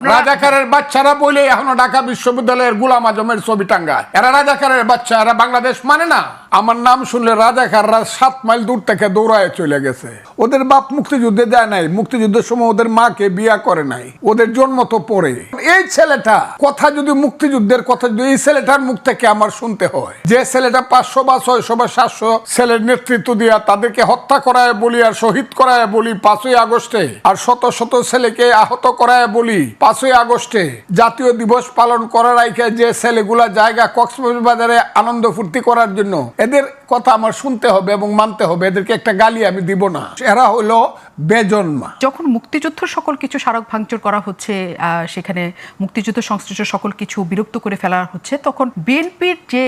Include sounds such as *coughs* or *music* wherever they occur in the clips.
রাজাকারের বাচ্চারা বলে এখনও ঢাকা বিশ্ববিদ্যালয়ের গুলাম আজমের ছবি টাঙ্গায়। এরা রাজাকারের বাচ্চা, এরা বাংলাদেশ মানে না। আমার নাম শুনলে রাজাকাররা সাত মাইল দূর থেকে দৌড়ায় চলে গেছে। ওদের বাপ মুক্তিযুদ্ধে দেয় নাই। মুক্তিযুদ্ধের সময় ওদের মাকে বিয়া করে নাই। ওদের জন্ম তো পড়ে এই ছেলেটা কথা যদি মুক্তিযুদ্ধের কথা যদি এই ছেলেটার মুখ থেকে আমার শুনতে হয়, যে ছেলেটা পাঁচশো বা ছয়শো বা সাতশো ছেলের নেতৃত্ব দিয়া তাদেরকে হত্যা করায় বলি আর শহীদ করায় বলি পাঁচই আগস্টে, আর শত শত ছেলেকে আহত করায় বলি পাঁচই আগস্টে, জাতীয় দিবস পালন করার আইকে যে ছেলেগুলা জায়গা কক্সবাজারে আনন্দ ফুর্তি করার জন্য এদের কথা আমার শুনতে হবে এবং মানতে হবে এদেরকে একটা গালি আমি দিব না। এরা হলো বেজন্মা। যখন মুক্তিযুদ্ধ সকল কিছু স্মারক ভাঙচুর করা হচ্ছে আহ, সেখানে মুক্তিযুদ্ধ সংশ্লিষ্ট সকল কিছু বিরক্ত করে ফেলা হচ্ছে তখন বিএনপির যে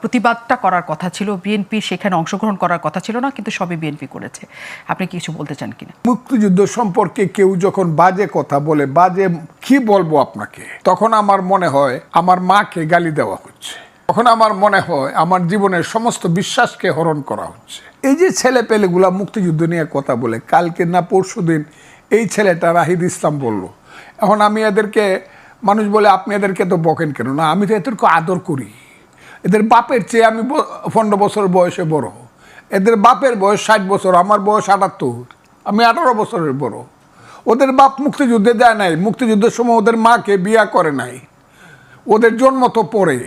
প্রতিবাদটা করার কথা ছিল বিএনপি সেখানে অংশগ্রহণ করার কথা ছিল না কিন্তু সবই বিএনপি করেছে। আপনি কিছু বলতে চান কিনা? মুক্তিযুদ্ধ সম্পর্কে কেউ যখন বাজে কথা বলে বাজে কি বলব আপনাকে? তখন আমার মনে হয় আমার মাকে গালি দেওয়া হচ্ছে। তখন আমার মনে হয় আমার জীবনের সমস্ত বিশ্বাসকে হরণ করা হচ্ছে। এই যে ছেলে পেলেগুলা মুক্তিযুদ্ধ নিয়ে কথা বলে, কালকে না পরশু দিন এই ছেলেটা রাহিদ ইসলাম বলল, এখন আমি এদেরকে, মানুষ বলে, আপনি এদেরকে তো বকেন কেন? না, আমি তো এদেরকে আদর করি। এদের বাপের চেয়ে আমি পনেরো বছর বয়সে বড়। এদের বাপের বয়স ষাট বছর, আমার বয়স আটাত্তর। আমি আঠারো বছরের বড়। ওদের বাপ মুক্তিযুদ্ধে দেয় নাই। মুক্তিযুদ্ধের সময় ওদের মাকে বিয়া করে নাই। ওদের জন্ম তো পড়ে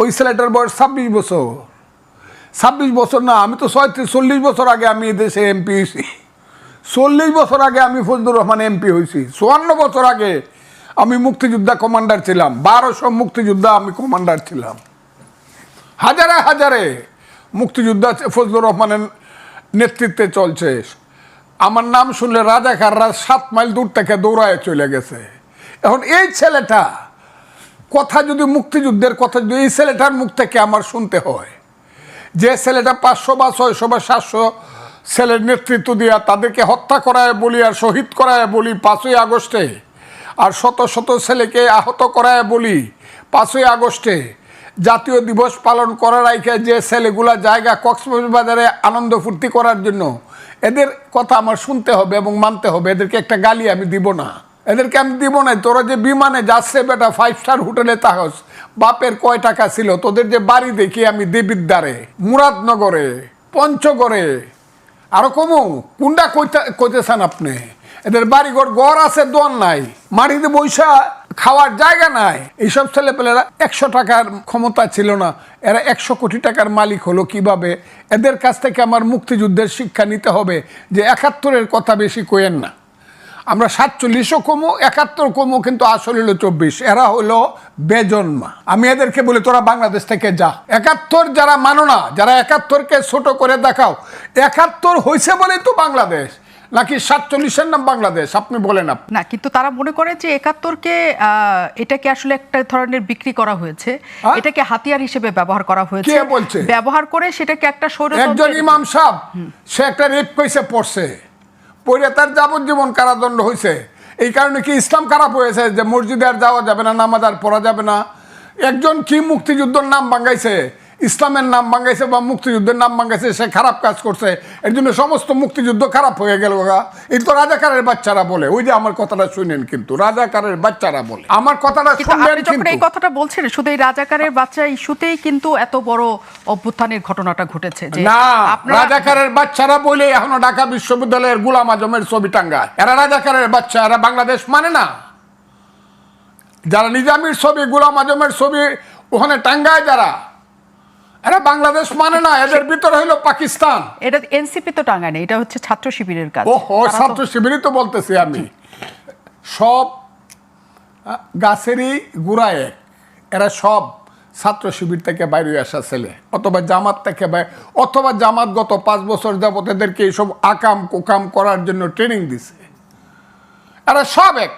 ওই ছেলেটার বয়স ছাব্বিশ বছর। ছাব্বিশ বছর না, আমি তো ছয়ত্রিশ, চল্লিশ বছর আগে আমি এদেশে এমপি হয়েছি। চল্লিশ বছর আগে আমি ফজলুর রহমান এমপি হয়েছি। চুয়ান্ন বছর আগে আমি মুক্তিযোদ্ধা কমান্ডার ছিলাম। বারোশো মুক্তিযোদ্ধা আমি কমান্ডার ছিলাম। হাজারে হাজারে মুক্তিযোদ্ধা ফজলুর রহমানের নেতৃত্বে চলছে। আমার নাম শুনলে রাজাকাররা সাত মাইল দূর থেকে দৌড়ায় চলে গেছে। এখন এই ছেলেটা কথা যদি মুক্তিযুদ্ধের কথা, যদি এই ছেলেটার মুখ থেকে আমার শুনতে হয়, যে ছেলেটা পাঁচশো বা ছয়শো বা সাতশো ছেলের নেতৃত্ব দিয়া তাদেরকে হত্যা করায় বলি আর শহীদ করায় বলি পাঁচই আগস্টে, আর শত শত ছেলেকে আহত করায় বলি পাঁচই আগস্টে, জাতীয় দিবস পালন করার আইকে যে ছেলেগুলা জায়গা কক্সবাজারে আনন্দ ফুর্তি করার জন্য, এদের কথা আমার শুনতে হবে এবং মানতে হবে। এদেরকে একটা গালি আমি দিব না। এদেরকে আমি দিব না, তোরা যে বিমানে যাচ্ছে বেটা ফাইভ স্টার হোটেলে তাহস বাপের কয় টাকা ছিল, তোদের যে বাড়ি দেখি আমি দেবিদ্বারে মুরাদনগরে, পঞ্চগড়ে। আরও কমু কইতে কইতেছেন আপনি? এদের বাড়িঘর গড় আছে, দোয়ার নাই, মাটিতে বৈশা খাওয়ার জায়গা নাই। এইসব ছেলেপেলেরা একশো টাকার ক্ষমতা ছিল না, এরা একশো কোটি টাকার মালিক হলো কীভাবে? এদের কাছ থেকে আমার মুক্তিযুদ্ধের শিক্ষা নিতে হবে, যে একাত্তরের কথা বেশি কোয়েন না। আমরা সাতচল্লিশও কমো একাত্তর কমো কিন্তু আসলে হলো চব্বিশ। এরা হলো বেজন্মা। আমি এদেরকে বলি তোরা বাংলাদেশ থেকে যা। একাত্তর যারা মানো না যারা একাত্তরকে ছোট করে দেখাও একাত্তর হয়েছে বলেই তো বাংলাদেশ। নাকি সাতচল্লিশের নাম বাংলাদেশ? আপনি বলেন আপনি। না কিন্তু তারা মনে করে যে একাত্তরকে আহ, এটাকে আসলে একটা ধরনের বিক্রি করা হয়েছে। হ্যাঁ? এটাকে হাতিয়ার হিসেবে ব্যবহার করা হয়েছে। কে বলছে? ব্যবহার করে সেটাকে একটা একজন ইমাম সাহেব সে একটা রেপ কেসে পড়ছে। পড়ে তার যাবজ্জীবন কারাদণ্ড হয়েছে এই কারণে কি ইসলাম খারাপ হয়েছে যে মসজিদে আর যাওয়া যাবে না, নামাজ আর পড়া যাবে না? একজন কি মুক্তিযুদ্ধর নাম ভাঙ্গাইছে ইসলামের নাম ভাঙ্গাইছে বা মুক্তিযুদ্ধের নাম ভাঙ্গাইছে সে খারাপ কাজ করছে। এর জন্য সমস্ত মুক্তিযুদ্ধ খারাপ হয়ে গেল গা। এই তো রাজাকারের বাচ্চারা বলে। ওই যে আমার কথাটা শুনেন কিন্তু রাজাকারের বাচ্চারা বলে। আমার কথাটা শুনবেন এই কথাটা বলছেন শুধু এই রাজাকারের বাচ্চা ইস্যুতেই কিন্তু এত বড় অভ্যুত্থানের ঘটনাটা ঘটেছে যে না রাজাকারের বাচ্চারা বলে এখনও ঢাকা বিশ্ববিদ্যালয়ের গুলাম আজমের ছবি টাঙ্গায়। এরা রাজাকারের বাচ্চা এরা বাংলাদেশ মানে না। যারা নিজামির ছবি গুলাম আজমের ছবি ওখানে টাঙ্গায় যারা বাংলাদেশ মানে না এদের ভিতরে হইল পাকিস্তান। এটা এনসিপি তো টাঙ্গায় না এটা হচ্ছে ছাত্র শিবিরের কাজ। ছাত্র শিবিরই তো বলতেছি আমি। সব গাছেরই গুড়া এক। এরা সব ছাত্র শিবির থেকে বাইরে আসা ছেলে। অথবা জামাত থেকে অথবা জামাত গত পাঁচ বছর যাবত এদেরকে এইসব আকাম কুকাম করার জন্য ট্রেনিং দিছে। এরা সব এক।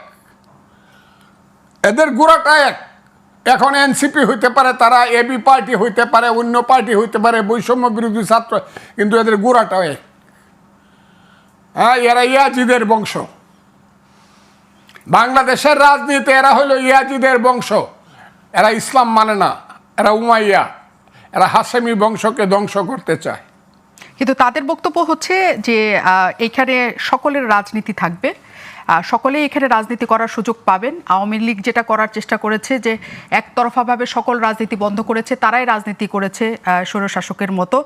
এদের গুড়াটা এক। এখন এনসিপি হইতে পারে, তারা এবি পার্টি হইতে পারে, অন্য পার্টি হইতে পারে, বৈষম্য বিরোধী ছাত্র, কিন্তু এদের গুড়াটাও এক হ্যাঁ এরা ইয়াজিদের বংশ। বাংলাদেশের রাজনীতি, এরা হলো ইয়াজিদের বংশ। এরা ইসলাম মানে না, এরা উমাইয়া। এরা হাসেমি বংশকে ধ্বংস করতে চায়। কিন্তু তাদের বক্তব্য হচ্ছে যে এখানে সকলের রাজনীতি থাকবে। সকলেই এখানে রাজনীতি করার সুযোগ পাবেন। আওয়ামী লীগ যেটা করার চেষ্টা করেছে যে একতরফাভাবে সকল রাজনীতি বন্ধ করেছে তারাই রাজনীতি করেছে স্বৈরশাসকের মতো।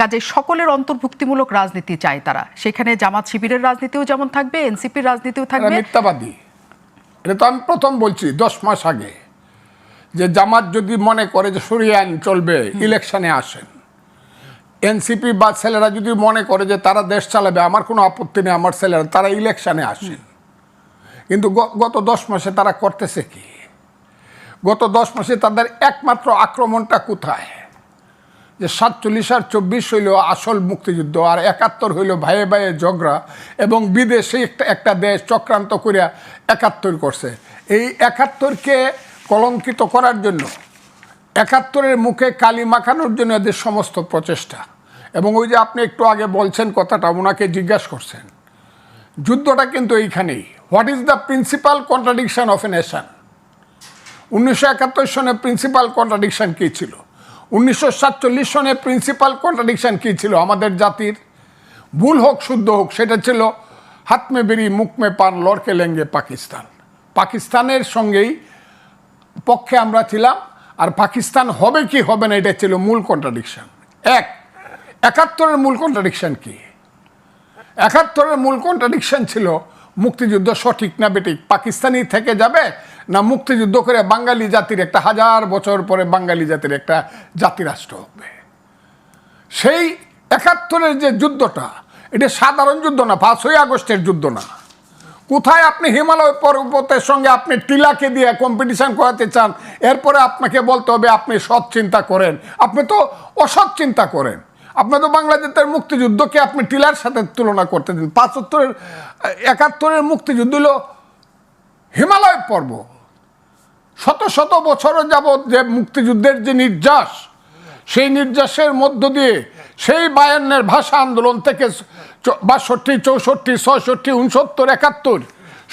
কাজে সকলের অন্তর্ভুক্তিমূলক রাজনীতি চায় তারা। সেখানে জামাত শিবিরের রাজনীতিও যেমন থাকবে এনসিপির রাজনীতিও থাকবে। মিথ্যাবাদী। এটা তো আমি প্রথম বলছি দশ মাস আগে। যে জামাত যদি মনে করে যে সরিয়ে আইন চলবে ইলেকশনে আসেন। এনসিপি বা ছেলেরা যদি মনে করে যে তারা দেশ চালাবে আমার কোনো আপত্তি নেই আমার ছেলেরা তারা ইলেকশনে আসেন। কিন্তু গত দশ মাসে তারা করতেছে কি? গত দশ মাসে তাদের একমাত্র আক্রমণটা কোথায়? যে সাতচল্লিশ আর চব্বিশ হইল আসল মুক্তিযুদ্ধ আর একাত্তর হইল ভাইয়ে ভাইয়ে ঝগড়া এবং বিদেশে একটা একটা দেশ চক্রান্ত করিয়া একাত্তর করছে। এই একাত্তরকে কলঙ্কিত করার জন্য, একাত্তরের মুখে কালি মাখানোর জন্য এদের সমস্ত প্রচেষ্টা। এবং ওই যে আপনি একটু আগে বলছেন কথাটা, ওনাকে জিজ্ঞাসা করছেন। যুদ্ধটা কিন্তু এইখানেই। What is the principal contradiction of a nation উনিশশো একাত্তর সনে প্রিন্সিপাল কন্ট্রাডিকশান কী ছিল? উনিশশো সাতচল্লিশ সনে প্রিন্সিপাল কন্ট্রাডিকশান কী ছিল আমাদের জাতির? ভুল হোক, শুদ্ধ হোক, সেটা ছিল হাত মে বেরি মুখ মে পান, লড়কে লেঙ্গে পাকিস্তান। পাকিস্তানের সঙ্গেই পক্ষে আমরা ছিলাম, আর পাকিস্তান হবে কি হবে না, এটা ছিল মূল কন্ট্রাডিকশান এক, একাত্তরের মূল কন্ট্রাডিকশন কি? একাত্তরের মূল কন্ট্রাডিকশন ছিল মুক্তিযুদ্ধ সঠিক না বেঠিক। পাকিস্তানি থেকে যাবে না মুক্তিযুদ্ধ করে বাঙালি জাতির একটা হাজার বছর পরে বাঙালি জাতির একটা জাতিরাষ্ট্র হবে। সেই একাত্তরের যে যুদ্ধটা, এটা সাধারণ যুদ্ধ না, পাঁচই আগস্টের যুদ্ধ না। কোথায় আপনি হিমালয় পর্বতের সঙ্গে আপনি টিলাকে দিয়ে কম্পিটিশন করাতে চান? এরপরে আপনাকে বলতে হবে, আপনি সৎ চিন্তা করেন। আপনি তো অসৎ চিন্তা করেন। আপনি তো বাংলাদেশের মুক্তিযুদ্ধকে আপনি টিলার সাথে তুলনা করতে দিন পাঁচাত্তরের, একাত্তরের মুক্তিযুদ্ধ হলো হিমালয় পর্ব। শত শত বছর যাবৎ যে মুক্তিযুদ্ধের যে নির্যাস, সেই নির্যাসের মধ্য দিয়ে সেই বায়ান্নের ভাষা আন্দোলন থেকে বাষট্টি, চৌষট্টি, ছয়ষট্টি, উনসত্তর, একাত্তর,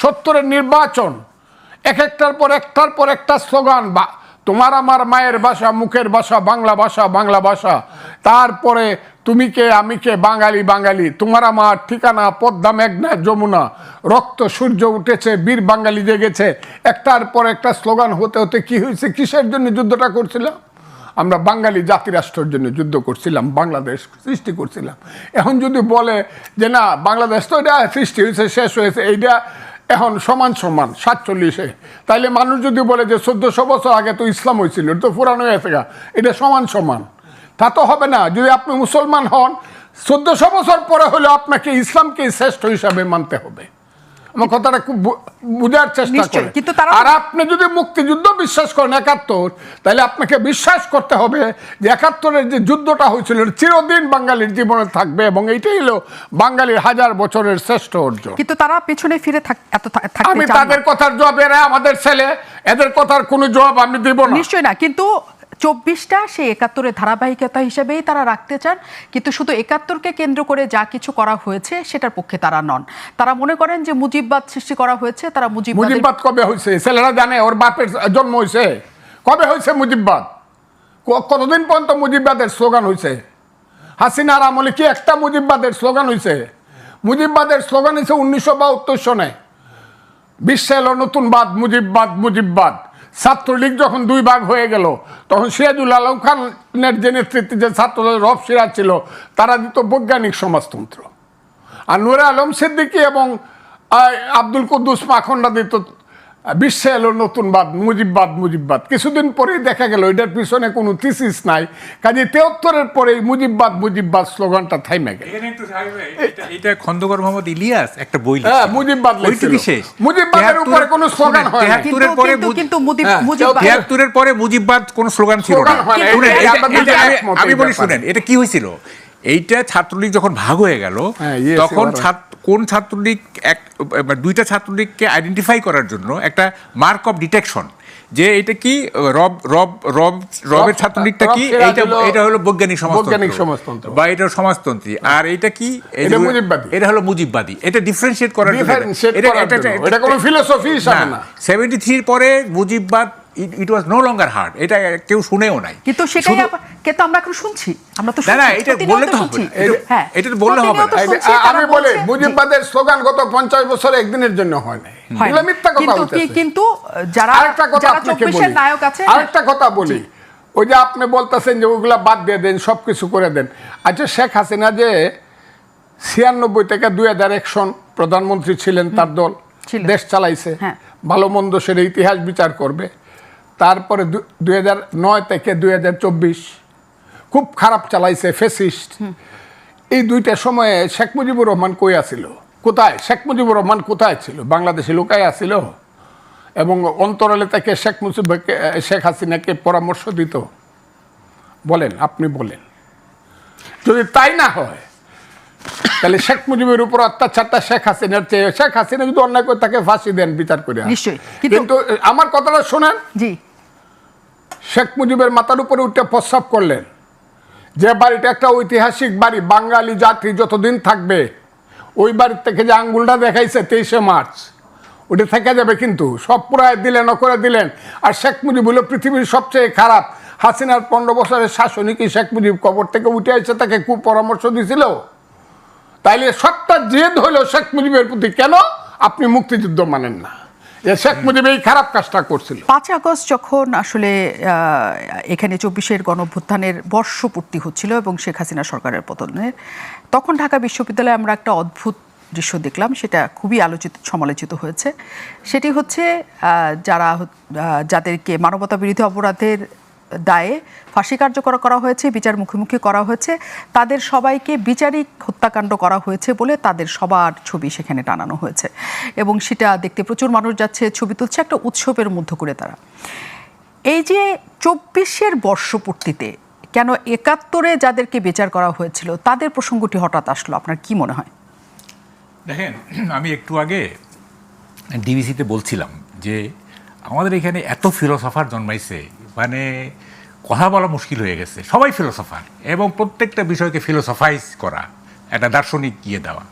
সত্তরের নির্বাচন, এক একটার পর একটার পর একটা স্লোগান বা তোমার আমার মায়ের ভাষা, মুখের ভাষা, বাংলা ভাষা বাংলা ভাষা। তারপরে তুমি কে, আমি কে, বাঙালি বাঙালি। তোমার আমার ঠিকানা, পদ্মা, মেঘনা, যমুনা। রক্ত, সূর্য উঠেছে, বীর বাঙালি জেগেছে। একটার পর একটা স্লোগান হতে হতে কি হয়েছে? কিসের জন্য যুদ্ধটা করছিলাম? আমরা বাঙালি জাতিরাষ্ট্রের জন্য যুদ্ধ করছিলাম, বাংলাদেশ সৃষ্টি করছিলাম। এখন যদি বলে যে না, বাংলাদেশ তো এটা সৃষ্টি হয়েছে, শেষ হয়েছে, এইটা এখন সমান সমান, সাতচল্লিশে। তাইলে মানুষ যদি বলে যে চোদ্দশো বছর আগে তো ইসলাম হয়েছিল তো পুরানো হয়েছে গা এটা সমান সমান। তা তো হবে না, যদি আপনি মুসলমান হন, চোদ্দশো বছর পরে হলে আপনাকে ইসলামকে শ্রেষ্ঠ হিসাবে মানতে হবে। আমার কথাটা খুব বোঝার চেষ্টা করেন। কিন্তু তারা আর আপনি যদি মুক্তিযুদ্ধ বিশ্বাস করেন একাত্তর তাহলে আপনাকে বিশ্বাস করতে হবে যে একাত্তরের যে যুদ্ধটা হয়েছিল চিরদিন বাঙালির জীবনে থাকবে এবং এইটাই হলো বাঙালির হাজার বছরের শ্রেষ্ঠ অর্জন। কিন্তু তারা পেছনে ফিরে থাক- এত আমি তাদের কথার জবাব এরা আমাদের ছেলে এদের কথার কোনো জবাব আমি দেব না। নিশ্চয়ই না কিন্তু চব্বিশটা, সেই একাত্তরের ধারাবাহিকতা হিসেবেই তারা রাখতে চান। কিন্তু শুধু একাত্তরকে কেন্দ্র করে যা কিছু করা হয়েছে, সেটার পক্ষে তারা নন। তারা মনে করেন যে মুজিববাদ সৃষ্টি করা হয়েছে, তারা মুজিববাদ কবে হয়েছে ছেলেরা জানে, ওর বাপের জন্ম হয়েছে কবে হয়েছে মুজিববাদ? কতদিন পর্যন্ত মুজিববাদের স্লোগান হয়েছে হাসিনার আমলে কি একটা মুজিববাদের স্লোগান হয়েছে মুজিববাদের স্লোগান হয়েছে উনিশশো বাহাত্তর সনে। বিশ্বে এলো নতুন বাদ, মুজিববাদ মুজিববাদ। ছাত্রলীগ যখন দুই ভাগ হয়ে গেল, তখন সিরাজুল আলম খানের যে নেতৃত্বে যে ছাত্রদল রব সিরাজ ছিল, তারা দিত বৈজ্ঞানিক সমাজতন্ত্র। আর নুরে আলম সিদ্দিকী এবং আব্দুল কুদ্দুস মাখন্ডা দিত বিশ্বে এলো নতুন বাদ মুজিববাদ মুজিববাদ কিছুদিন পরেই দেখা গেল এটার পিছনে কোনো থিসিস নাই। কাজে তেহত্তরের পরেই মুজিববাদ মুজিববাদ স্লোগানটা থাইমে গেল। এটা- এটা খন্দকার মোহাম্মদ ইলিয়াস একটা বই হ্যাঁ। মুজিববাদ মুজিববাদের উপরে কোনো স্লোগান হয় না। পরে কিন্তু- মুজি- কিন্তু মুজিব- হ্যাঁ, পরে মুজিববাদ কোন স্লোগান ছিল না। আমি- বলি শুনেন এটা কি হয়েছিল? এইটা ছাত্রলীগ যখন ভাগ হয়ে গেল হ্যাঁ, তখন right. ছাত্র কোন ছাত্রলীগ এক দুইটা ছাত্রলীগকে আইডেন্টিফাই করার জন্য একটা মার্ক অফ ডিটেকশন যে এটা কি রব রব রব রবের ছাত্রলীগটা কি এইটা এটা হলো বৈজ্ঞানিক সমাজতন্ত্র। বা এটা সমাজতন্ত্রী আর এটা কি এটা মুজিববাদী। এটা হলো মুজিববাদী এটা ডিফারেন্সিয়েট করার জন্য এটা- এটা-। এটা- এটা কোনো philosophy হিসাবে না। সেভেন্টি থ্রির পরে মুজিববাদ ইট ওয়াজ নো লঙ্গার হার্ড এটা কেউ শুনেও নাই। কিন্তু সেটাই কিন্তু আমরা এখন শুনছি। আমরা তো না, না, এটা বললে তো হবে। না। হ্যাঁ। এটা তো বললে হবে না। আমি বলি মুজিববাদের স্লোগান গত পঞ্চাশ বছর একদিনের জন্য হয় হয় এগুলো মিথ্যা কথা কিন্তু বলতেছে। কি- কিন্তু যারা আরেকটা কথা আপনাকে বলি। নায়ক আছে। আরেকটা কথা বলি। ওই যে আপনি বলতেছেন যে ওগুলা বাদ দিয়ে দেন সব কিছু করে দেন। আচ্ছা শেখ হাসিনা যে ছিয়ানব্বই থেকে দুই হাজার এক সন প্রধানমন্ত্রী ছিলেন তার দল। দেশ চালাইছে। হ্যাঁ। ভালো মন্দ সেটা ইতিহাস বিচার করবে। তারপরে দুই হাজার নয় থেকে দুই হাজার চব্বিশ খুব খারাপ চালাইছে ফেসিস্ট। এই দুইটা সময়ে শেখ মুজিবুর রহমান কই আছিল? কোথায়? শেখ মুজিবুর রহমান কোথায় ছিল? বাংলাদেশে লুকায় আছিল? এবং অন্তরালে তাকে শেখ মুজিবকে শেখ হাসিনাকে পরামর্শ দিত? বলেন আপনি বলেন। যদি তাই না হয় তাহলে শেখ মুজিবের উপর অত্যাচারটা শেখ হাসিনার চেয়ে শেখ হাসিনা যদি অন্যায় করে তাকে ফাঁসি দেন বিচার করে কিন্তু- কিন্তু আমার কথাটা শোনেন? জি। শেখ মুজিবের মাথার উপরে উঠে প্রস্রাব করলেন। যে বাড়িটা একটা ঐতিহাসিক বাড়ি, বাঙালি জাতি যতদিন থাকবে, ওই বাড়ির থেকে যে আঙ্গুলটা দেখাইছে তেইশে মার্চ, ওটা থেকে যাবে কিন্তু সব পুরায় দিলেন করে দিলেন। আর শেখ মুজিব হলো পৃথিবীর সবচেয়ে খারাপ। হাসিনার পনেরো বছরের শাসনই কি শেখ মুজিব কবর থেকে উঠে এসে তাকে খুব পরামর্শ দিছিল? তাইলে সবটা জেদ হইল শেখ মুজিবের প্রতি। কেন? আপনি মুক্তিযুদ্ধ মানেন না। শেখ মুজিব এই খারাপ কাজটা করছিল। পাঁচ আগস্ট যখন আসলে এখানে চব্বিশের গণভ্যুত্থানের বর্ষপূর্তি হচ্ছিল এবং শেখ হাসিনা সরকারের পতনের তখন ঢাকা বিশ্ববিদ্যালয়ে আমরা একটা অদ্ভুত দৃশ্য দেখলাম সেটা খুবই আলোচিত সমালোচিত হয়েছে। সেটি হচ্ছে যারা যাদেরকে মানবতা বিরোধী অপরাধের দায়ে ফাঁসি কার্যকর করা হয়েছে, বিচার মুখোমুখি করা হয়েছে। তাদের সবাইকে বিচারিক হত্যাকাণ্ড করা হয়েছে বলে তাদের সবার ছবি সেখানে টানানো হয়েছে। এবং সেটা দেখতে প্রচুর মানুষ যাচ্ছে, ছবি তুলছে, একটা উৎসবের মধ্য করে তারা। এই যে চব্বিশের বর্ষপূর্তিতে কেন একাত্তরে যাদেরকে বিচার করা হয়েছিল, তাদের প্রসঙ্গটি হঠাৎ আসলো, আপনার কি মনে হয়? দেখেন, আমি একটু আগে ডিবিসিতে বলছিলাম যে আমাদের এখানে এত ফিলোসফার জন্মাইছে মানে কথা বলা মুশকিল হয়ে গেছে। সবাই ফিলোসফার এবং প্রত্যেকটা বিষয়কে ফিলোসফাইজ করা, একটা দার্শনিক গিয়ে দেওয়া।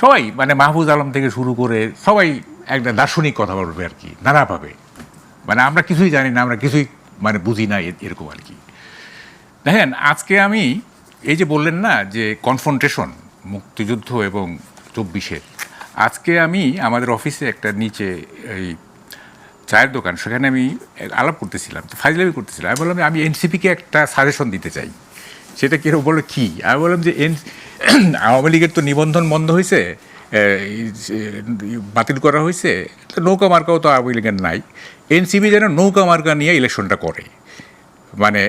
সবাই মানে মাহফুজ আলম থেকে শুরু করে সবাই একটা দার্শনিক কথা বলবে আর কি, নানাভাবে। মানে আমরা কিছুই জানি না, আমরা কিছুই মানে বুঝি না এরকম আর কি। দেখেন, আজকে আমি এই যে বললেন না যে কনফ্রন্টেশন মুক্তিযুদ্ধ এবং চব্বিশের, আজকে আমি আমাদের অফিসে একটা নিচে এই চায়ের দোকান, সেখানে আমি আলাপ করতেছিলাম, তো ফাইজলামি করতেছিলাম। আমি বললাম, আমি এনসিপিকে একটা সাজেশন দিতে চাই। সেটা কেউ বলল, কি? আমি বললাম যে এন *clears throat* আওয়ামী লীগের তো নিবন্ধন বন্ধ হয়েছে বাতিল করা হয়েছে, তো নৌকা মার্কাও তো আওয়ামী লীগের নাই। এনসিপি যেন নৌকা মার্কা নিয়ে ইলেকশনটা করে মানে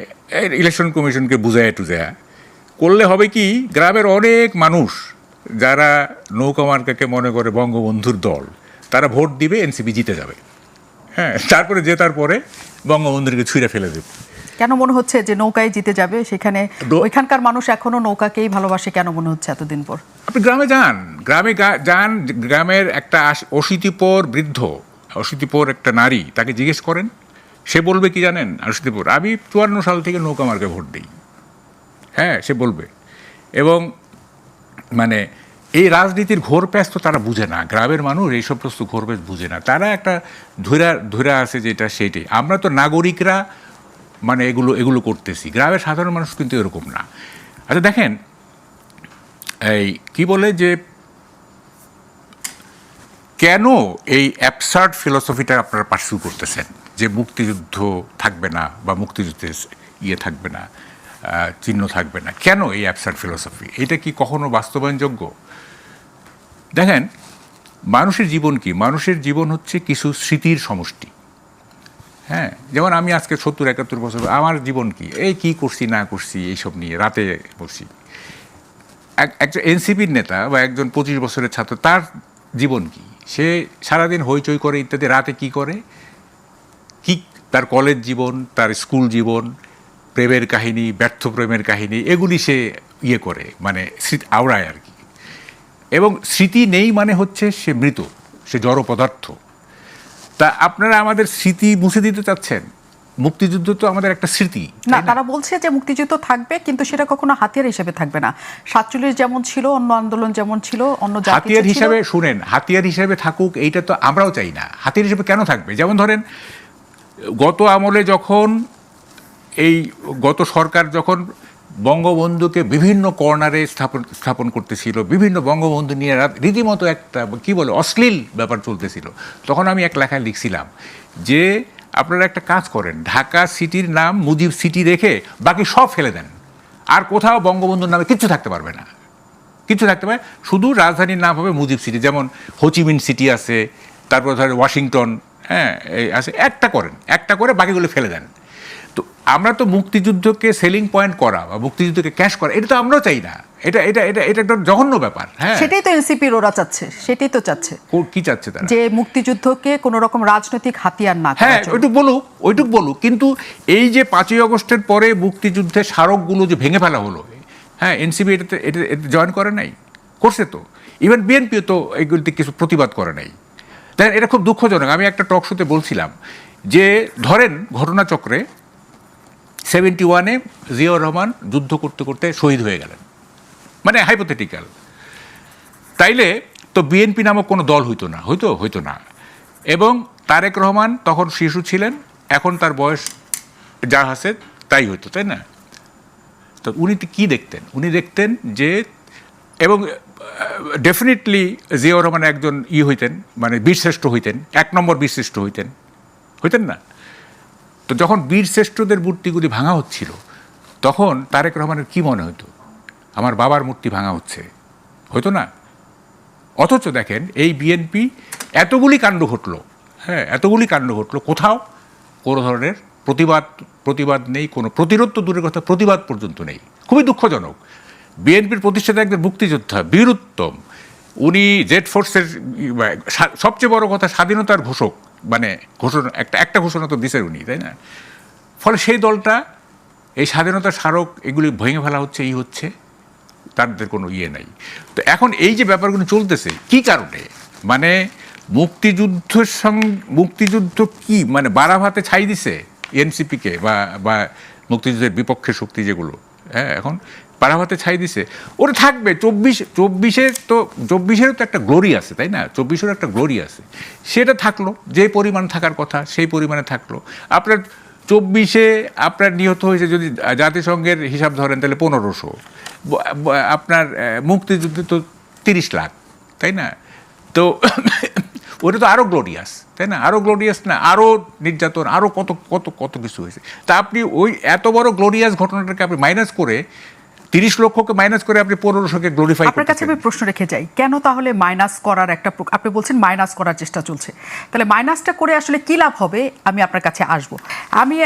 ইলেকশন কমিশনকে বুঝায় টুজায়া করলে হবে কি, গ্রামের অনেক মানুষ যারা নৌকা মার্কাকে মনে করে বঙ্গবন্ধুর দল, তারা ভোট দিবে এনসিপি জিতে যাবে। হ্যাঁ তারপরে জেতার পরে বঙ্গবন্ধুকে ছুঁড়ে ফেলে দেব। কেন মনে হচ্ছে যে নৌকায় জিতে যাবে? সেখানে ওইখানকার মানুষ এখনও নৌকাকেই ভালোবাসে কেন মনে হচ্ছে এতদিন পর? আপনি গ্রামে যান। গ্রামে যান গ্রামের একটা অশীতিপর বৃদ্ধ অশীতিপর একটা নারী তাকে জিজ্ঞেস করেন সে বলবে কি জানেন অশীতিপর আমি চুয়ান্ন সাল থেকে নৌকা মার্কে ভোট দিই। হ্যাঁ সে বলবে। এবং মানে এই রাজনীতির ঘোর প্যাস তো তারা বুঝে না। গ্রামের মানুষ এই সমস্ত ঘোর প্যাস বুঝে না। তারা একটা ধৈরা ধৈরা আছে যেটা সেইটাই আমরা তো নাগরিকরা মানে এগুলো এগুলো করতেছি। গ্রামের সাধারণ মানুষ কিন্তু এরকম না। আচ্ছা দেখেন, এই কি বলে যে, কেন এই অ্যাবসার্ড ফিলসফিটা আপনারা পার্সিউ করতেছেন? যে মুক্তিযুদ্ধ থাকবে না বা মুক্তিযুদ্ধের ইয়ে থাকবে না চিহ্ন থাকবে না। কেন এই অ্যাবসার্ড ফিলসফি এটা কি কখনো বাস্তবায়নযোগ্য? দেখেন, মানুষের জীবন কি? মানুষের জীবন হচ্ছে কিছু স্মৃতির সমষ্টি। হ্যাঁ যেমন আমি আজকে সত্তর, একাত্তর বছর, আমার জীবন কি? এই কি করছি, না করছি, এইসব নিয়ে রাতে বসি। এক- একজন এনসিপির নেতা বা একজন পঁচিশ বছরের ছাত্র, তার জীবন কি? সে সারাদিন হইচই করে ইত্যাদি, রাতে কি করে? কি তার কলেজ জীবন, তার স্কুল জীবন, প্রেমের কাহিনী, ব্যর্থ প্রেমের কাহিনী, এগুলি সে ইয়ে করে মানে আওড়ায় আর কি। এবং স্মৃতি নেই মানে হচ্ছে সে মৃত সে জড় পদার্থ। তা আপনারা আমাদের স্মৃতি মুছে দিতে চাচ্ছেন? মুক্তিযুদ্ধ তো আমাদের একটা স্মৃতি না তারা বলছে যে মুক্তিযুদ্ধ থাকবে কিন্তু সেটা কখনো হাতিয়ার হিসেবে থাকবে না। সাতচল্লিশ যেমন ছিল অন্য আন্দোলন যেমন ছিল অন্য হাতিয়ার হিসাবে শুনেন হাতিয়ার হিসাবে থাকুক এইটা তো আমরাও চাই না। হাতিয়ার হিসেবে কেন থাকবে? যেমন ধরেন গত আমলে যখন এই গত সরকার যখন বঙ্গবন্ধুকে বিভিন্ন কর্নারে স্থাপন স্থাপন করতেছিল, বিভিন্ন বঙ্গবন্ধু নিয়ে রীতিমতো একটা, কি বলে, অশ্লীল ব্যাপার চলতেছিল। তখন আমি এক লেখায় লিখছিলাম যে, আপনারা একটা কাজ করেন, ঢাকা সিটির নাম মুজিব সিটি রেখে বাকি সব ফেলে দেন। আর কোথাও বঙ্গবন্ধুর নামে কিচ্ছু থাকতে পারবে না। কিছু থাকতে পারে শুধু রাজধানীর নাম হবে মুজিব সিটি। যেমন হোচিমিন সিটি আছে, তারপর ধরেন ওয়াশিংটন হ্যাঁ আছে, একটা করেন, একটা করে বাকিগুলো ফেলে দেন। আমরা তো মুক্তিযুদ্ধকে সেলিং পয়েন্ট করা বা মুক্তিযুদ্ধকে ক্যাশ করা এটা তো আমরাও চাই না। এটা এটা এটা এটা একটা জঘন্য ব্যাপার হ্যাঁ। সেটাই তো এনসিপির ওরা চাচ্ছে সেটাই তো চাচ্ছে। কি চাচ্ছে তারা? যে মুক্তিযুদ্ধকে কোনো রকম রাজনৈতিক হাতিয়ার না হ্যাঁ ওইটুক বলুক ওইটুক বলুক কিন্তু এই যে পাঁচই আগস্টের পরে মুক্তিযুদ্ধের স্মারকগুলো যে ভেঙে ফেলা হলো হ্যাঁ এনসিপি এটাতে এটা এটা জয়েন করে নাই করছে তো। ইভেন বিএনপিও তো এগুলিতে কিছু প্রতিবাদ করে নাই। দেখেন এটা খুব দুঃখজনক আমি একটা টক শোতে বলছিলাম যে ধরেন ঘটনাচক্রে সেভেন্টি ওয়ানে জিয়াউর রহমান যুদ্ধ করতে করতে শহীদ হয়ে গেলেন। মানে হাইপোথেটিক্যাল তাইলে তো বিএনপি নামক কোনো দল হইতো না, হইতো হইতো না। এবং তারেক রহমান তখন শিশু ছিলেন, এখন তার বয়স যা আছে তাই হইতো, তাই না? তো উনি কী দেখতেন? উনি দেখতেন যে, এবং ডেফিনেটলি জিয়াউর রহমান একজন ই হইতেন মানে বীরশ্রেষ্ঠ হইতেন, এক নম্বর বীরশ্রেষ্ঠ হইতেন। হইতেন না? তো যখন বীরশ্রেষ্ঠদের মূর্তিগুলি ভাঙা হচ্ছিল, তখন তারেক রহমানের কি মনে হতো? আমার বাবার মূর্তি ভাঙা হচ্ছে। হয়তো না? অথচ দেখেন, এই বিএনপি এতগুলি কাণ্ড ঘটলো। হ্যাঁ এতগুলি কাণ্ড ঘটলো। কোথাও কোনো ধরনের প্রতিবাদ প্রতিবাদ নেই, কোনো প্রতিরোধ তো দূরের কথা, প্রতিবাদ পর্যন্ত নেই। খুবই দুঃখজনক। বিএনপির প্রতিষ্ঠাতা একজন মুক্তিযোদ্ধা বীরুত্তম উনি জেড ফোর্সের সবচেয়ে বড় কথা স্বাধীনতার ঘোষক। মানে ঘোষণা, একটা একটা ঘোষণা তো দিছেন উনি, তাই না? ফলে সেই দলটা, এই স্বাধীনতার স্মারক, এগুলি ভেঙে ফেলা হচ্ছে এই হচ্ছে, তাদের কোনো ইয়ে নাই। তো এখন এই যে ব্যাপারগুলো চলতেছে, কি কারণে? মানে মুক্তিযুদ্ধের সঙ্গে মুক্তিযুদ্ধ কি? মানে বারাভাতে ছাই দিছে এনসিপিকে, বা বা মুক্তিযুদ্ধের বিপক্ষে শক্তি যেগুলো হ্যাঁ এখন বারাভাতে ছাই দিছে। ওটা থাকবে, চব্বিশ চব্বিশের তো, চব্বিশেরও তো একটা গ্লোরি আছে, তাই না? চব্বিশেরও একটা গ্লোরি আছে। সেটা থাকল, যে পরিমাণ থাকার কথা, সেই পরিমাণে থাকল। আপনার চব্বিশে আপনার নিহত হয়েছে যদি জাতিসংঘের হিসাব ধরেন, তাহলে পনেরোশো। আপনার মুক্তিযুদ্ধে তো তিরিশ লাখ, তাই না? তো *coughs* ওটা তো আরও গ্লোরিয়াস তাই না? আরও গ্লোরিয়াস না আরও নির্যাতন আরও কত কত কত কিছু হয়েছে। তা আপনি ওই এত বড় গ্লোরিয়াস ঘটনাটাকে আপনি মাইনাস করে তিরিশ লক্ষকে মাইনাস করে আপনি পনেরোশোকে গ্লোরিফাই আপনার কাছে আমি প্রশ্ন রেখে যাই কেন তাহলে মাইনাস করার একটা আপনি বলছেন মাইনাস করার চেষ্টা চলছে। তাহলে মাইনাসটা করে আসলে কি লাভ হবে? আমি আপনার কাছে আসব। আমি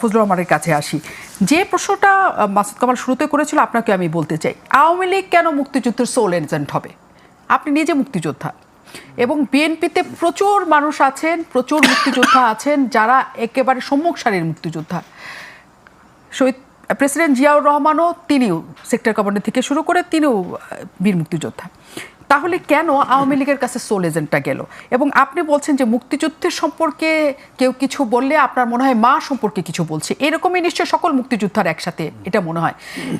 ফজলুর রহমানের কাছে আসি। যে প্রশ্নটা মাসুদ কামাল শুরুতে করেছিল আপনাকে আমি বলতে চাই আওয়ামী লীগ কেন মুক্তিযুদ্ধের সোল এজেন্ট হবে? আপনি নিজে মুক্তিযোদ্ধা। এবং বিএনপিতে প্রচুর মানুষ আছেন প্রচুর মুক্তিযোদ্ধা আছেন যারা একেবারে সম্মুখ সারির মুক্তিযোদ্ধা। শহীদ প্রেসিডেন্ট জিয়াউর রহমানও তিনিও সেক্টর কমান্ডার থেকে শুরু করে তিনিও বীর মুক্তিযোদ্ধা। তাহলে কেন আওয়ামী লীগের কাছে সোল এজেন্টটা গেল? এবং আপনি বলছেন যে মুক্তিযুদ্ধের সম্পর্কে কেউ কিছু বললে আপনার মনে হয় মা সম্পর্কে কিছু বলছে। এরকমই নিশ্চয় সকল মুক্তিযোদ্ধার একসাথে এটা মনে হয়।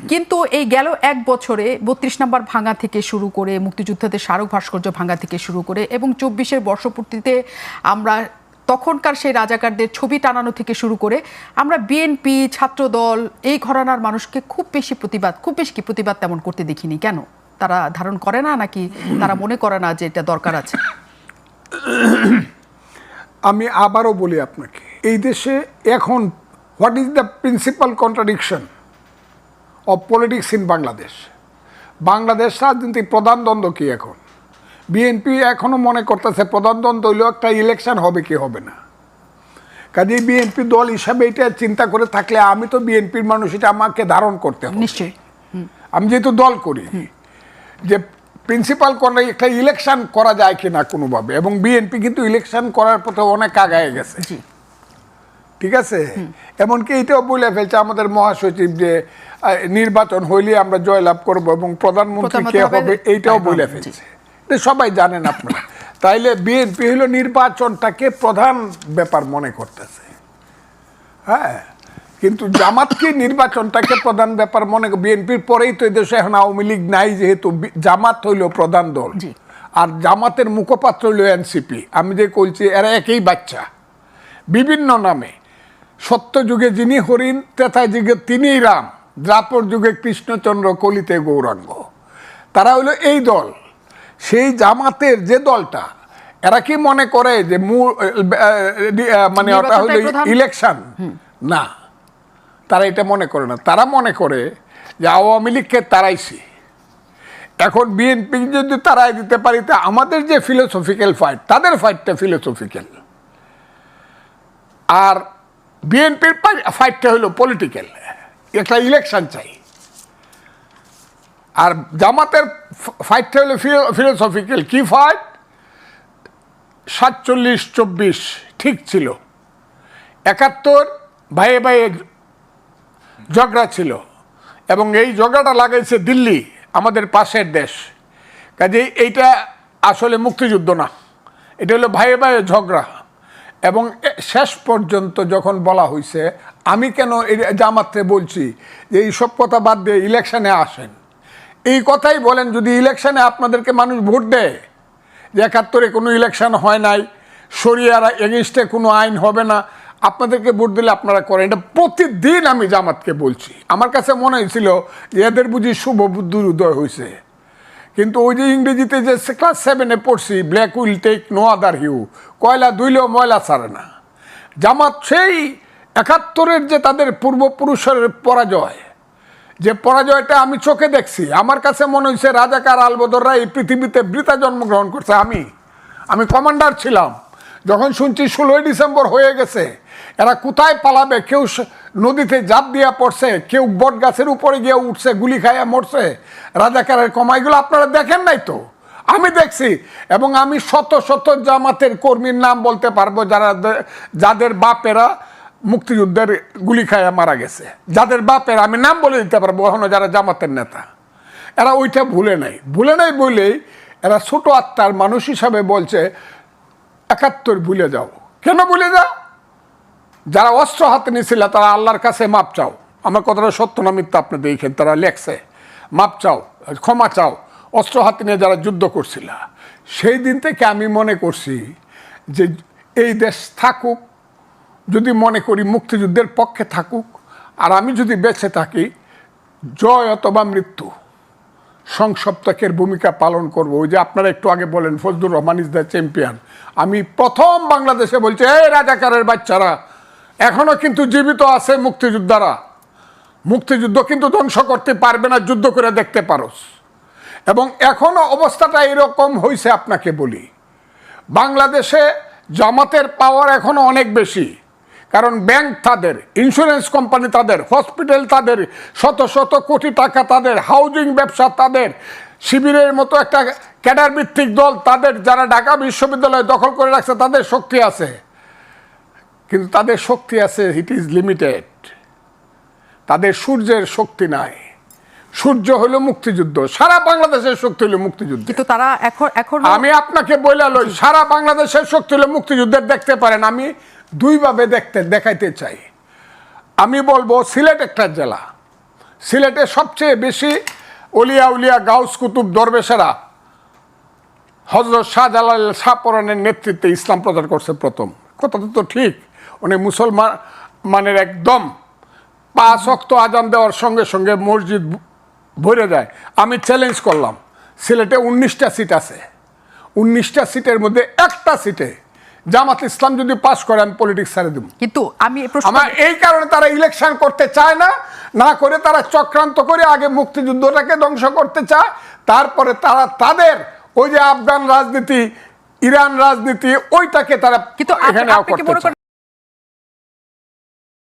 কিন্তু এই গেল এক বছরে বত্রিশ নম্বর ভাঙা থেকে শুরু করে মুক্তিযোদ্ধাদের স্মারক ভাস্কর্য ভাঙা থেকে শুরু করে এবং চব্বিশের বর্ষপূর্তিতে আমরা তখনকার সেই রাজাকারদের ছবি টানানো থেকে শুরু করে আমরা বিএনপি, ছাত্রদল, এই ঘরানার মানুষকে খুব বেশি প্রতিবাদ, খুব বেশি প্রতিবাদ তেমন করতে দেখিনি। কেন? তারা ধারণ করে না নাকি তারা মনে করে না যে এটা দরকার আছে? আমি আবারও বলি আপনাকে, এই দেশে এখন what is the principal contradiction of politics in Bangladesh Bangladesh রাজনীতির প্রধান দ্বন্দ্ব কি এখন? বিএনপি এখনও মনে করতেছে প্রধান দ্বন্দ্ব হইলেও একটা ইলেকশন হবে কি হবে না। কাজে বিএনপি দল হিসাবে এটা চিন্তা করে থাকলে আমি তো বিএনপির মানুষ এটা আমাকে ধারণ করতে হবে। নিশ্চয়ই। আমি যেহেতু দল করি যে প্রিন্সিপাল করে একটা ইলেকশন করা যায় কিনা কোনোভাবে এবং বিএনপি কিন্তু ইলেকশন করার পথে অনেক আগায় গেছে। ঠিক আছে? এমনকি এটাও বলে ফেলছে আমাদের মহাসচিব যে নির্বাচন হইলে আমরা জয়লাভ করব এবং প্রধানমন্ত্রী কে হবে এইটাও হ্যাঁ, বলে ফেলছে। সবাই জানেন আপনারা। তাইলে বিএনপি হলো নির্বাচনটাকে প্রধান ব্যাপার মনে করতেছে। হ্যাঁ কিন্তু জামাতকে নির্বাচনটাকে প্রধান ব্যাপার মনে বিএনপির পরেই তো এদেশে এখন আওয়ামী লীগ নাই যেহেতু জামাত হইল প্রধান দল। আর জামাতের মুখপাত্র হইল এনসিপি। আমি যে বলছি এরা একই বাচ্চা। বিভিন্ন নামে। সত্য যুগে যিনি হরিণ তেথা যুগে তিনিই রাম। দ্রাপর যুগে কৃষ্ণচন্দ্র কলিতে গৌরাঙ্গ। তারা হলো এই দল। সেই জামাতের যে দলটা এরা কি মনে করে যে মূল মানে ওটা হলো ইলেকশন না। তারা এটা মনে করে না। তারা মনে করে যে আওয়ামী লীগকে তারাইছি। এখন বিএনপি যদি তারাই দিতে পারি তা আমাদের যে ফিলোসফিক্যাল ফাইট তাদের ফাইটটা ফিলোসফিক্যাল আর বিএনপির ফাইটটা হলো পলিটিক্যাল একটা ইলেকশন চাই। আর জামাতের ফাইটটা হলো ফিলোসফিক্যাল কি ফাইট সাতচল্লিশ, চব্বিশ, ঠিক ছিল। একাত্তর, ভাইয়ে ভাইয়ে ঝগড়া ছিল। এবং এই ঝগড়াটা লাগাইছে দিল্লি, আমাদের পাশের দেশ। কাজেই এইটা আসলে মুক্তিযুদ্ধ না। এটা হলো ভাইয়ে ভাইয়ে ঝগড়া। এবং শেষ পর্যন্ত যখন বলা হয়েছে আমি কেন এই জামাতে বলছি যে এইসব কথা বাদ দিয়ে ইলেকশনে আসেন? এই কথাই বলেন, যদি ইলেকশনে আপনাদেরকে মানুষ ভোট দেয়, যে একাত্তরে কোনো ইলেকশন হয় নাই সরিয়ার এগেনস্টে কোনো আইন হবে না, আপনাদেরকে ভোট দিলে আপনারা করেন। এটা প্রতিদিন আমি জামাতকে বলছি। আমার কাছে মনে হয়েছিল যে এদের বুঝি শুভ বুদ্ধির উদয় হয়েছে। কিন্তু ওই যে ইংরেজিতে যে ক্লাস সেভেনে পড়ছি black will take no other hue কয়লা দুইলেও ময়লা ছাড়ে না। জামাত সেই একাত্তরের যে তাদের পূর্বপুরুষের পরাজয় যে পরাজয়টা আমি চোখে দেখছি, আমার কাছে মনে হয়েছে রাজাকার আলবদররা এই পৃথিবীতে বৃতা জন্মগ্রহণ করছে। আমি আমি কমান্ডার ছিলাম, যখন শুনছি ষোলোই ডিসেম্বর হয়ে গেছে, এরা কোথায় পালাবে, কেউ নদীতে জাপ দিয়া পড়ছে, কেউ বট গাছের উপরে গিয়ে উঠছে, গুলি খাইয়া মরছে, রাজাকারের কমাইগুলো আপনারা দেখেন নাই তো? আমি দেখছি, এবং আমি শত শত জামাতের কর্মীর নাম বলতে পারব, যারা যাদের বাপেরা মুক্তিযুদ্ধের গুলি খাইয়া মারা গেছে। যাদের বাপের, আমি নাম বলে দিতে পারব, এখনও যারা জামাতের নেতা। এরা ওইটা ভুলে নাই। ভুলে নাই বলেই এরা ছোট আত্মার মানুষ হিসাবে বলছে, একাত্তর ভুলে যাও। কেন ভুলে যাও? যারা অস্ত্র হাতে নিয়েছিল তারা আল্লাহর কাছে মাপ চাও। আমার কথাটা সত্য না মিথ্যা আপনি দেখেন? তারা লেখছে, মাপ চাও, ক্ষমা চাও। অস্ত্র হাতে নিয়ে যারা যুদ্ধ করছিল। সেই দিন থেকে আমি মনে করছি যে এই দেশ থাকুক যদি মনে করি মুক্তিযুদ্ধের পক্ষে থাকুক, আর আমি যদি বেঁচে থাকি, জয় অথবা মৃত্যু, সংসপ্তকের ভূমিকা পালন করব। ওই যে আপনারা একটু আগে বলেন, Fazlur Rahman is the champion আমি প্রথম বাংলাদেশে বলছি, এই রাজাকারের বাচ্চারা এখনও কিন্তু জীবিত আছে মুক্তিযোদ্ধারা। মুক্তিযুদ্ধ কিন্তু ধ্বংস করতে পারবে না, যুদ্ধ করে দেখতে পারস। এবং এখনও অবস্থাটা এরকম হয়েছে আপনাকে বলি। বাংলাদেশে জামাতের পাওয়ার এখনও অনেক বেশি। কারণ ব্যাংক তাদের ইন্স্যুরেন্স কোম্পানি তাদের হসপিটাল তাদের শত শত কোটি টাকা তাদের হাউজিং ব্যবসা তাদের শিবিরের মতো একটা ক্যাডার ভিত্তিক দল তাদের যারা ঢাকা বিশ্ববিদ্যালয় দখল করে রাখছে তাদের শক্তি আছে। কিন্তু তাদের শক্তি আছে ইট ইজ লিমিটেড তাদের সূর্যের শক্তি নাই। সূর্য হলো মুক্তিযুদ্ধ সারা বাংলাদেশের শক্তি হলো মুক্তিযুদ্ধ। কিন্তু তারা এখন এখন আমি আপনাকে বলে লই সারা বাংলাদেশের শক্তি হলে মুক্তিযুদ্ধের দেখতে পারেন আমি দুইভাবে দেখতে, দেখাইতে চাই। আমি বলব সিলেট একটা জেলা। সিলেটে সবচেয়ে বেশি অলিয়া উলিয়া গাউস কুতুব দরবেশেরা হজরত শাহজালাল শাহপরানের নেতৃত্বে ইসলাম প্রচার করছে প্রথম। কথাটা তো ঠিক, উনি মুসলমান মানের একদম। পাঁচ অক্ত আজান দেওয়ার সঙ্গে সঙ্গে মসজিদ ভরে যায়। আমি চ্যালেঞ্জ করলাম, সিলেটে উনিশটা সিট আছে। উনিশটা সিটের মধ্যে একটা সিটে জামাত ইসলাম যদি পাস করে আমি পলিটিক্স ছেড়ে দেবো। কিন্তু আমি এই আমার এই কারণে তারা ইলেকশন করতে চায় না না করে তারা চক্রান্ত করে আগে মুক্তিযুদ্ধটাকে ধ্বংস করতে চায় তারপরে তারা তাদের ওই যে আফগান রাজনীতি ইরান রাজনীতি ওইটাকে তারা কিন্তু এখানে